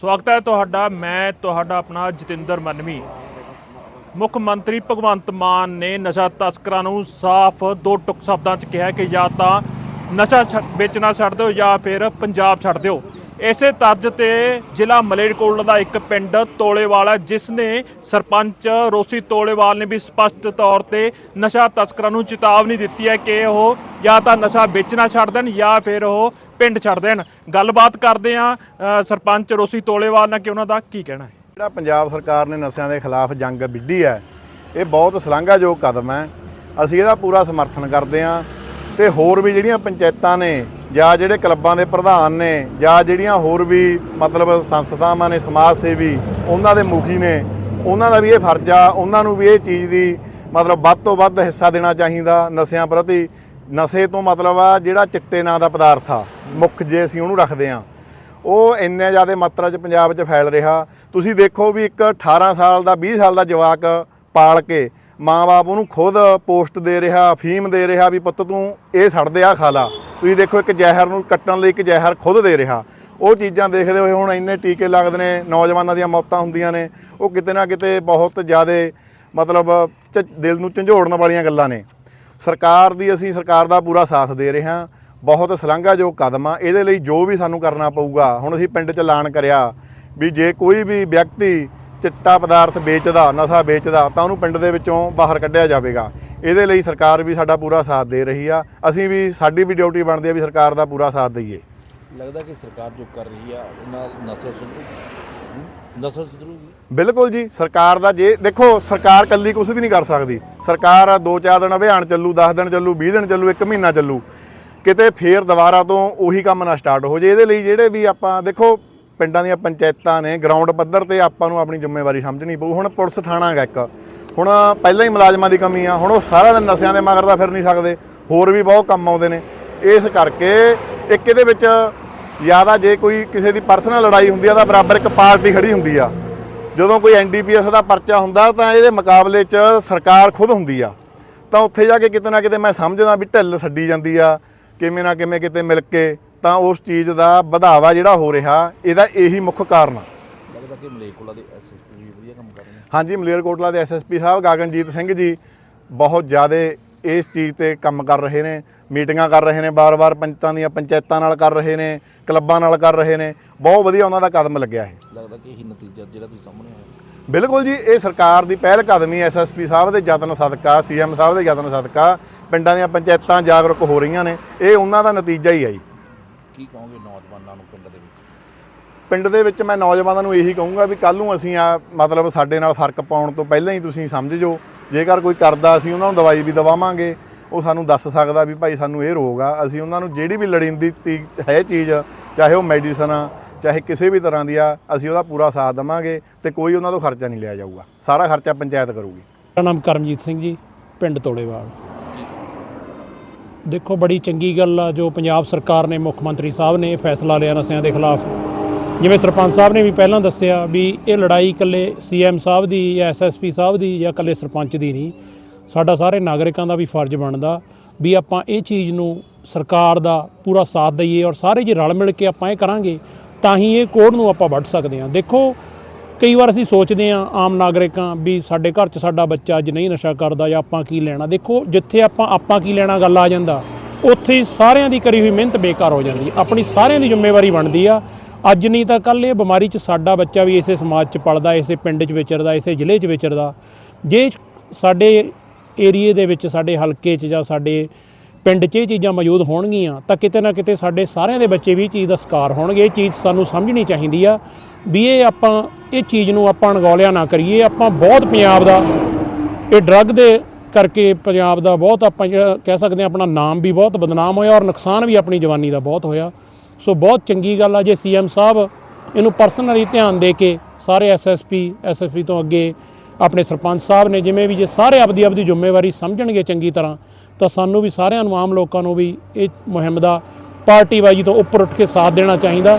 ਸਵਾਗਤ ਹੈ ਤੁਹਾਡਾ, ਮੈਂ ਤੁਹਾਡਾ ਆਪਣਾ ਜਤਿੰਦਰ ਮਨਵੀ। ਮੁੱਖ ਮੰਤਰੀ ਭਗਵੰਤ ਮਾਨ ਨੇ ਨਸ਼ਾ ਤਸਕਰਾਂ ਨੂੰ ਸਾਫ਼ ਦੋ ਟੁਕ ਸ਼ਬਦਾਂ 'ਚ ਕਿਹਾ ਕਿ ਜਾਂ ਤਾਂ ਨਸ਼ਾ ਛੱਡ- ਵੇਚਣਾ ਛੱਡ ਦਿਓ ਜਾਂ ਫਿਰ ਪੰਜਾਬ ਛੱਡ ਦਿਓ। ਇਸੇ ਤਰਜ਼ ਤੇ ਜ਼ਿਲ੍ਹਾ ਮਲੇਰਕੋਟਲਾ ਦਾ ਇੱਕ ਪਿੰਡ ਤੋਲੇਵਾਲ ਹੈ, ਜਿਸ ਨੇ ਸਰਪੰਚ ਰੋਸੀ ਤੋਲੇਵਾਲ ਨੇ ਵੀ ਸਪਸ਼ਟ ਤੌਰ ਤੇ ਨਸ਼ਾ ਤਸਕਰਾਂ ਨੂੰ ਚੇਤਾਵਨੀ ਦਿੱਤੀ ਹੈ ਕਿ ਉਹ ਜਾਂ ਤਾਂ ਨਸ਼ਾ ਵੇਚਣਾ ਛੱਡ ਦੇਣ ਜਾਂ ਫਿਰ ਉਹ ਪਿੰਡ ਛੱਡ ਦੇਣ। ਗੱਲਬਾਤ ਕਰਦੇ ਆ ਸਰਪੰਚ ਰੋਸੀ ਤੋਲੇਵਾਲ ਨਾਲ ਕਿ ਉਹਨਾਂ ਦਾ ਕੀ ਕਹਿਣਾ ਹੈ? ਜਿਹੜਾ ਪੰਜਾਬ ਸਰਕਾਰ ਨੇ ਨਸ਼ਿਆਂ ਦੇ ਖਿਲਾਫ ਜੰਗ ਵਿੱਢੀ ਹੈ, ਇਹ ਬਹੁਤ ਸ਼ਲਾਘਾਯੋਗ ਕਦਮ ਹੈ। ਅਸੀਂ ਇਹਦਾ ਪੂਰਾ ਸਮਰਥਨ ਕਰਦੇ ਹਾਂ ਤੇ ਹੋਰ ਵੀ ਜਿਹੜੀਆਂ ਪੰਚਾਇਤਾਂ ਨੇ ਜਾਂ ਜਿਹੜੇ ਕਲੱਬਾਂ ਦੇ ਪ੍ਰਧਾਨ ਨੇ, ਜਾਂ ਜਿਹੜੀਆਂ ਹੋਰ ਵੀ ਮਤਲਬ ਸੰਸਥਾਵਾਂ ਨੇ, ਸਮਾਜ ਸੇਵੀ, ਉਹਨਾਂ ਦੇ ਮੁਖੀ ਨੇ, ਉਹਨਾਂ ਦਾ ਵੀ ਇਹ ਫਰਜ਼ ਆ, ਉਹਨਾਂ ਨੂੰ ਵੀ ਇਹ ਚੀਜ਼ ਦੀ ਮਤਲਬ ਵੱਧ ਤੋਂ ਵੱਧ ਹਿੱਸਾ ਦੇਣਾ ਚਾਹੀਦਾ ਨਸ਼ਿਆਂ ਪ੍ਰਤੀ। ਨਸ਼ੇ ਤੋਂ ਮਤਲਬ ਆ ਜਿਹੜਾ ਚਿੱਟੇ ਨਾਂ ਦਾ ਪਦਾਰਥ ਆ, ਮੁੱਖ ਜੇ ਅਸੀਂ ਉਹਨੂੰ ਰੱਖਦੇ ਆ ਉਹ ਇੰਨੇ ਜ਼ਿਆਦਾ ਮਾਤਰਾ 'ਚ ਪੰਜਾਬ 'ਚ ਫੈਲ ਰਿਹਾ। ਤੁਸੀਂ ਦੇਖੋ ਵੀ ਇੱਕ 18 ਸਾਲ ਦਾ 20 ਸਾਲ ਦਾ ਜਵਾਕ ਪਾਲ ਕੇ ਮਾਂ-ਬਾਪ ਉਹਨੂੰ ਖੁਦ ਪੋਸਟ ਦੇ ਰਿਹਾ, ਅਫੀਮ ਦੇ ਰਿਹਾ ਵੀ ਪੁੱਤ ਤੂੰ ਇਹ ਛੱਡਦੇ ਆ ਖਾ ਲਾ ਤੁਸੀਂ ਦੇਖੋ ਇੱਕ ਜ਼ਹਿਰ ਨੂੰ ਕੱਟਣ ਲਈ ਇੱਕ ਜ਼ਹਿਰ ਖੁਦ ਦੇ ਰਿਹਾ। ਉਹ ਚੀਜ਼ਾਂ ਦੇਖਦੇ ਹੋਏ ਹੁਣ ਇੰਨੇ ਟੀਕੇ ਲੱਗਦੇ ਨੇ, ਨੌਜਵਾਨਾਂ ਦੀਆਂ ਮੌਤਾਂ ਹੁੰਦੀਆਂ ਨੇ। ਉਹ ਕਿਤੇ ਨਾ ਕਿਤੇ ਬਹੁਤ ਜ਼ਿਆਦਾ ਮਤਲਬ ਝ- ਦਿਲ ਨੂੰ ਝੰਜੋੜਨ ਵਾਲੀਆਂ ਗੱਲਾਂ ਨੇ। ਸਰਕਾਰ ਦੀ ਅਸੀਂ, ਸਰਕਾਰ ਦਾ ਪੂਰਾ ਸਾਥ ਦੇ ਰਹੇ ਹਾਂ। ਬਹੁਤ ਸ਼ਲਾਘਾਯੋਗ ਕਦਮ ਆ। ਇਹਦੇ ਲਈ ਜੋ ਵੀ ਸਾਨੂੰ ਕਰਨਾ ਪਊਗਾ, ਹੁਣ ਅਸੀਂ ਪਿੰਡ 'ਚ ਐਲਾਨ ਕਰਿਆ ਵੀ ਜੇ ਕੋਈ ਵੀ ਵਿਅਕਤੀ ਚਿੱਟਾ ਪਦਾਰਥ ਵੇਚਦਾ ਨਸ਼ਾ ਵੇਚਦਾ ਤਾਂ ਉਹਨੂੰ ਪਿੰਡ ਦੇ ਵਿੱਚੋਂ ਬਾਹਰ ਕੱਢਿਆ ਜਾਵੇਗਾ। ਇਹਦੇ ਲਈ ਸਰਕਾਰ ਵੀ ਸਾਡਾ ਪੂਰਾ ਸਾਥ ਦੇ ਰਹੀ ਆ। ਅਸੀਂ ਵੀ ਸਾਡੀ ਵੀ ਡਿਊਟੀ ਬਣਦੀ ਆ ਵੀ ਸਰਕਾਰ ਦਾ ਪੂਰਾ ਸਾਥ ਦਈਏ। ਲੱਗਦਾ ਕਿ ਸਰਕਾਰ ਜੋ ਕਰ ਰਹੀ ਆ ਉਹਨਾਂ ਨਸਲ ਸੁਧਰੂ ਨਸਲ ਸੁਧਰੂਗੀ ਬਿਲਕੁਲ ਜੀ ਸਰਕਾਰ ਦਾ ਜੇ ਦੇਖੋ ਸਰਕਾਰ ਕੱਲੀ ਕੁਝ ਵੀ ਨਹੀਂ ਕਰ ਸਕਦੀ। ਸਰਕਾਰ ਦੋ ਚਾਰ ਦਿਨ ਅਭਿਆਨ ਚੱਲੂ 10 ਦਿਨ ਚੱਲੂ 20 ਦਿਨ ਚੱਲੂ 1 ਮਹੀਨਾ ਚੱਲੂ। ਕਿਤੇ ਫੇਰ ਦੁਬਾਰਾ ਤੋਂ ਉਹੀ ਕੰਮ ਨਾ ਸਟਾਰਟ ਹੋ ਜੇ। ਇਹਦੇ ਲਈ ਜਿਹੜੇ ਵੀ ਆਪਾਂ ਦੇਖੋ ਪਿੰਡਾਂ ਦੀਆਂ ਪੰਚਾਇਤਾਂ ਨੇ ਗਰਾਊਂਡ ਪੱਧਰ ਤੇ ਆਪਾਂ ਨੂੰ ਆਪਣੀ ਜ਼ਿੰਮੇਵਾਰੀ ਸਮਝਣੀ ਪਊ। ਹੁਣ ਪੁਲਿਸ ਥਾਣਾ ਗਾ ਇੱਕ। ਹੁਣ ਪਹਿਲਾਂ ਹੀ ਮੁਲਾਜ਼ਮਾਂ ਦੀ ਕਮੀ ਆ, ਹੁਣ ਉਹ ਸਾਰਾ ਦਿਨ ਨਸ਼ਿਆਂ ਦੇ ਮਗਰ ਦਾ ਫਿਰ ਨਹੀਂ ਸਕਦੇ। ਹੋਰ ਵੀ ਬਹੁਤ ਕੰਮ ਆਉਂਦੇ ਨੇ। ਇਸ ਕਰਕੇ ਇੱਕ ਇਹਦੇ ਵਿੱਚ ਜ਼ਿਆਦਾ ਜੇ ਕੋਈ ਕਿਸੇ ਦੀ ਪਰਸਨਲ ਲੜਾਈ ਹੁੰਦੀ ਆ, ਤਾਂ ਬਰਾਬਰ ਇੱਕ ਪਾਰਟੀ ਖੜੀ ਹੁੰਦੀ ਆ। ਜਦੋਂ ਕੋਈ ਐਨਡੀਪੀਐਸ ਦਾ ਪਰਚਾ ਹੁੰਦਾ, ਤਾਂ ਇਹਦੇ ਮੁਕਾਬਲੇ 'ਚ ਸਰਕਾਰ ਖੁਦ ਹੁੰਦੀ ਆ। ਤਾਂ ਉੱਥੇ ਜਾ ਕੇ ਕਿਤੇ ਨਾ ਕਿਤੇ ਮੈਂ ਸਮਝਦਾ ਵੀ ਢਿੱਲ ਛੱਡੀ ਜਾਂਦੀ ਆ, ਕਿਵੇਂ ਨਾ ਕਿਵੇਂ ਕਿਤੇ ਮਿਲ ਕੇ। ਤਾਂ ਉਸ ਚੀਜ਼ ਦਾ ਵਧਾਵਾ ਜਿਹੜਾ ਹੋ ਰਿਹਾ ਇਹਦਾ ਇਹੀ ਮੁੱਖ ਕਾਰਨ ਆ। ਲੱਗਦਾ ਕਿ ਮਲੇਕੋਲਾ ਦੇ ਐਸਐਸਪੀ ਵੀ ਵਧੀਆ ਕੰਮ ਕਰ ਰਹੇ ਨੇ। ਹਾਂਜੀ ਮਲੇਰਕੋਟਲਾ ਦੇ ਐਸਐਸਪੀ ਸਾਹਿਬ ਗਗਨਜੀਤ ਸਿੰਘ ਜੀ ਬਹੁਤ ਜ਼ਿਆਦਾ ਇਸ ਚੀਜ਼ ਤੇ ਕੰਮ ਕਰ ਰਹੇ ਨੇ ਮੀਟਿੰਗਾਂ ਕਰ ਰਹੇ ਨੇ ਬਾਰ-ਬਾਰ ਪੰਚਾਇਤਾਂ ਦੀਆਂ ਪੰਚਾਇਤਾਂ ਨਾਲ ਕਰ ਰਹੇ ਨੇ ਕਲੱਬਾਂ ਨਾਲ ਕਰ ਰਹੇ ਨੇ ਬਹੁਤ ਵਧੀਆ ਉਹਨਾਂ ਦਾ ਕਦਮ ਲੱਗਿਆ ਇਹ। ਲੱਗਦਾ ਕਿ ਇਹੀ ਨਤੀਜਾ ਜਿਹੜਾ ਤੁਸੀਂ ਸਾਹਮਣੇ ਆਇਆ। ਬਿਲਕੁਲ ਜੀ ਇਹ ਸਰਕਾਰ ਦੀ ਪਹਿਲ ਕਦਮੀ ਐਸਐਸਪੀ ਸਾਹਿਬ ਦੇ ਯਤਨ ਸਦਕਾ ਸੀਐਮ ਸਾਹਿਬ ਦੇ ਯਤਨ ਸਦਕਾ ਪਿੰਡਾਂ ਦੀਆਂ ਪੰਚਾਇਤਾਂ ਜਾਗਰੂਕ ਹੋ ਰਹੀਆਂ ਨੇ ਇਹ ਉਹਨਾਂ ਦਾ ਨਤੀਜਾ ਹੀ ਆ ਜੀ। ਕੀ ਕਹੋਗੇ ਨੌਜਵਾਨਾਂ ਨੂੰ ਪਿੰਡ ਦੇ ਵਿੱਚ? ਪਿੰਡ ਦੇ ਵਿੱਚ ਮੈਂ ਨੌਜਵਾਨਾਂ ਨੂੰ ਇਹੀ ਕਹੂੰਗਾ ਵੀ ਕੱਲ ਨੂੰ ਅਸੀਂ ਆ ਮਤਲਬ ਸਾਡੇ ਨਾਲ ਫ਼ਰਕ ਪਾਉਣ ਤੋਂ ਪਹਿਲਾਂ ਹੀ ਤੁਸੀਂ ਸਮਝ ਜਾਓ। ਜੇਕਰ ਕੋਈ ਕਰਦਾ ਅਸੀਂ ਉਹਨਾਂ ਨੂੰ ਦਵਾਈ ਵੀ ਦਵਾਵਾਂਗੇ। ਉਹ ਸਾਨੂੰ ਦੱਸ ਸਕਦਾ ਵੀ ਭਾਈ ਸਾਨੂੰ ਇਹ ਰੋਗ ਆ। ਅਸੀਂ ਉਹਨਾਂ ਨੂੰ ਜਿਹੜੀ ਵੀ ਲੜਿੰਦੀ ਤੀ- ਹੈ ਚੀਜ਼ ਚਾਹੇ ਉਹ ਮੈਡੀਸਨ ਆ ਚਾਹੇ ਕਿਸੇ ਵੀ ਤਰ੍ਹਾਂ ਦੀ ਆ ਅਸੀਂ ਉਹਦਾ ਪੂਰਾ ਸਾਥ ਦੇਵਾਂਗੇ ਤੇ ਕੋਈ ਉਹਨਾਂ ਤੋਂ ਖਰਚਾ ਨਹੀਂ ਲਿਆ ਜਾਊਗਾ। ਸਾਰਾ ਖਰਚਾ ਪੰਚਾਇਤ ਕਰੂਗੀ। ਮੇਰਾ ਨਾਮ ਕਰਮਜੀਤ ਸਿੰਘ ਜੀ ਪਿੰਡ ਤੋੜੇਵਾਲ। ਦੇਖੋ, ਬੜੀ ਚੰਗੀ ਗੱਲ ਆ ਜੋ ਪੰਜਾਬ ਸਰਕਾਰ ਨੇ, ਮੁੱਖ ਮੰਤਰੀ ਸਾਹਿਬ ਨੇ ਇਹ ਫੈਸਲਾ ਲਿਆ ਨਸ਼ਿਆਂ ਦੇ ਖਿਲਾਫ। ਜਿਵੇਂ ਸਰਪੰਚ ਸਾਹਿਬ ਨੇ ਵੀ ਪਹਿਲਾਂ ਦੱਸਿਆ ਵੀ ਇਹ ਲੜਾਈ ਇਕੱਲੇ ਸੀਐਮ ਸਾਹਿਬ ਦੀ ਜਾਂ ਐਸਐਸਪੀ ਸਾਹਿਬ ਦੀ ਜਾਂ ਇਕੱਲੇ ਸਰਪੰਚ ਦੀ ਨਹੀਂ। ਸਾਡਾ ਸਾਰੇ ਨਾਗਰਿਕਾਂ ਦਾ ਵੀ ਫਰਜ਼ ਬਣਦਾ ਵੀ ਆਪਾਂ ਇਹ ਚੀਜ਼ ਨੂੰ ਸਰਕਾਰ ਦਾ ਪੂਰਾ ਸਾਥ ਦਈਏ ਔਰ ਸਾਰੇ ਜੀ ਰਲ ਮਿਲ ਕੇ ਆਪਾਂ ਇਹ ਕਰਾਂਗੇ, ਤਾਂ ਹੀ ਇਹ ਕੋਡ ਨੂੰ ਆਪਾਂ ਵੱਢ ਸਕਦੇ ਹਾਂ। ਦੇਖੋ ਕਈ ਵਾਰ ਅਸੀਂ ਸੋਚਦੇ ਹਾਂ ਆਮ ਨਾਗਰਿਕਾਂ ਵੀ ਸਾਡੇ ਘਰ 'ਚ ਸਾਡਾ ਬੱਚਾ ਅੱਜ ਨਹੀਂ ਨਸ਼ਾ ਕਰਦਾ ਜਾਂ ਆਪਾਂ ਕੀ ਲੈਣਾ। ਦੇਖੋ, ਜਿੱਥੇ ਆਪਾਂ ਆਪਾਂ ਕੀ ਲੈਣਾ ਗੱਲ ਆ ਜਾਂਦਾ। ਉੱਥੇ ਹੀ ਸਾਰਿਆਂ ਦੀ ਕਰੀ ਹੋਈ ਮਿਹਨਤ ਬੇਕਾਰ ਹੋ ਜਾਂਦੀ। ਆਪਣੀ ਸਾਰਿਆਂ ਦੀ ਜ਼ਿੰਮੇਵਾਰੀ ਬਣਦੀ ਆ। ਅੱਜ ਨਹੀਂ ਤਾਂ ਕੱਲ ਇਹ ਬਿਮਾਰੀ 'ਚ ਸਾਡਾ ਬੱਚਾ ਵੀ ਇਸੇ ਸਮਾਜ 'ਚ ਪਲਦਾ, ਇਸੇ ਪਿੰਡ 'ਚ ਵਿਚਰਦਾ, ਇਸੇ ਜ਼ਿਲ੍ਹੇ 'ਚ ਵਿਚਰਦਾ। ਜੇ ਸਾਡੇ ਏਰੀਏ ਦੇ ਵਿੱਚ, ਸਾਡੇ ਹਲਕੇ 'ਚ ਜਾਂ ਸਾਡੇ ਪਿੰਡ 'ਚ ਇਹ ਚੀਜ਼ਾਂ ਮੌਜੂਦ ਹੋਣਗੀਆਂ, ਤਾਂ ਕਿਤੇ ਨਾ ਕਿਤੇ ਸਾਡੇ ਸਾਰਿਆਂ ਦੇ ਬੱਚੇ ਵੀ ਇਹ ਚੀਜ਼ ਦਾ ਸ਼ਿਕਾਰ ਹੋਣਗੇ। ਇਹ ਚੀਜ਼ ਸਾਨੂੰ ਸਮਝਣੀ ਚਾਹੀਦੀ ਆ। ਵੀ ਇਹ ਆਪਾਂ, ਇਹ ਚੀਜ਼ ਨੂੰ ਆਪਾਂ ਅਣਗੌਲਿਆ ਨਾ ਕਰੀਏ। ਆਪਾਂ ਬਹੁਤ ਪੰਜਾਬ ਦਾ, ਇਹ ਡਰੱਗ ਦੇ ਕਰਕੇ ਪੰਜਾਬ ਦਾ ਬਹੁਤ ਆਪਾਂ ਜਿਹੜਾ ਕਹਿ ਸਕਦੇ ਹਾਂ ਆਪਣਾ ਨਾਮ ਵੀ ਬਹੁਤ ਬਦਨਾਮ ਹੋਇਆ ਔਰ ਨੁਕਸਾਨ ਵੀ ਆਪਣੀ ਜਵਾਨੀ ਦਾ ਬਹੁਤ ਹੋਇਆ। ਸੋ ਬਹੁਤ ਚੰਗੀ ਗੱਲ ਆ ਜੇ ਸੀਐਮ ਸਾਹਿਬ ਇਹਨੂੰ ਪਰਸਨਲੀ ਧਿਆਨ ਦੇ ਕੇ ਸਾਰੇ ਐਸਐਸਪੀ ਐਸਐਸਪੀ ਤੋਂ ਅੱਗੇ ਆਪਣੇ ਸਰਪੰਚ ਸਾਹਿਬ ਨੇ ਜਿਵੇਂ ਵੀ ਜੇ ਸਾਰੇ ਆਪਦੀ ਆਪਦੀ ਜ਼ਿੰਮੇਵਾਰੀ ਸਮਝਣਗੇ ਚੰਗੀ ਤਰ੍ਹਾਂ, ਤਾਂ ਸਾਨੂੰ ਵੀ ਸਾਰਿਆਂ ਨੂੰ ਆਮ ਲੋਕਾਂ ਨੂੰ ਵੀ ਇਹ ਮੁਹਿੰਮ ਦਾ ਪਾਰਟੀਬਾਜ਼ੀ ਤੋਂ ਉੱਪਰ ਉੱਠ ਕੇ ਸਾਥ ਦੇਣਾ ਚਾਹੀਦਾ।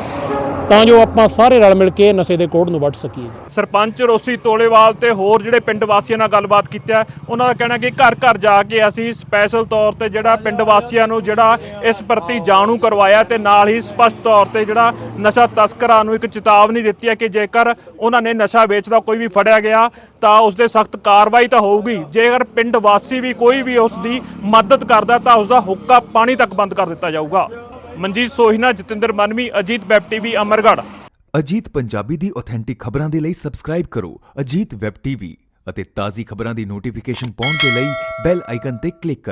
ਤਾਂ ਜੋ ਆਪਾਂ ਸਾਰੇ ਰਲ ਮਿਲ ਕੇ ਨਸ਼ੇ ਦੇ ਕੋੜ ਨੂੰ ਵੱਢ ਸਕੀਏ। ਸਰਪੰਚ ਰੋਸੀ ਤੋਲੇਵਾਲ ਤੇ ਹੋਰ ਜਿਹੜੇ ਪਿੰਡ ਵਾਸੀਆਂ ਨਾਲ ਗੱਲਬਾਤ ਕੀਤੀ ਹੈ, ਉਹਨਾਂ ਦਾ ਕਹਿਣਾ ਕਿ ਘਰ ਘਰ ਜਾ ਕੇ ਅਸੀਂ ਸਪੈਸ਼ਲ ਤੌਰ ਤੇ ਜਿਹੜਾ ਪਿੰਡ ਵਾਸੀਆਂ ਨੂੰ ਜਿਹੜਾ ਇਸ ਪ੍ਰਤੀ ਜਾਣੂ ਕਰਵਾਇਆ ਤੇ ਨਾਲ ਹੀ ਸਪਸ਼ਟ ਤੌਰ ਤੇ ਜਿਹੜਾ ਨਸ਼ਾ ਤਸਕਰਾਂ ਨੂੰ ਇੱਕ ਚੇਤਾਵਨੀ ਦਿੱਤੀ ਹੈ ਕਿ ਜੇਕਰ ਉਹਨਾਂ ਨੇ ਨਸ਼ਾ ਵੇਚਦਾ ਕੋਈ ਵੀ ਫੜਿਆ ਗਿਆ, ਤਾਂ ਉਸ ਦੇ ਸਖਤ ਕਾਰਵਾਈ ਤਾਂ ਹੋਊਗੀ। ਜੇਕਰ ਪਿੰਡ ਵਾਸੀ ਵੀ ਕੋਈ ਵੀ ਉਸ ਦੀ ਮਦਦ ਕਰਦਾ, ਤਾਂ ਉਸ ਦਾ ਹੁੱਕਾ ਪਾਣੀ ਤੱਕ ਬੰਦ ਕਰ ਦਿੱਤਾ ਜਾਊਗਾ। Manjit Sohina, Jatinder Manvi, Ajit web TV, Amargarh. Ajit Punjabi ਦੀ ਆਥੈਂਟਿਕ ਖਬਰਾਂ ਦੇ ਲਈ ਸਬਸਕ੍ਰਾਈਬ ਕਰੋ ਅਜੀਤ ਵੈਬ ਟੀਵੀ ਅਤੇ ਤਾਜ਼ੀ ਖਬਰਾਂ ਦੀ ਨੋਟੀਫਿਕੇਸ਼ਨ ਪਾਉਣ ਦੇ ਲਈ ਬੈਲ ਆਈਕਨ ਤੇ ਕਲਿੱਕ ਕਰੋ।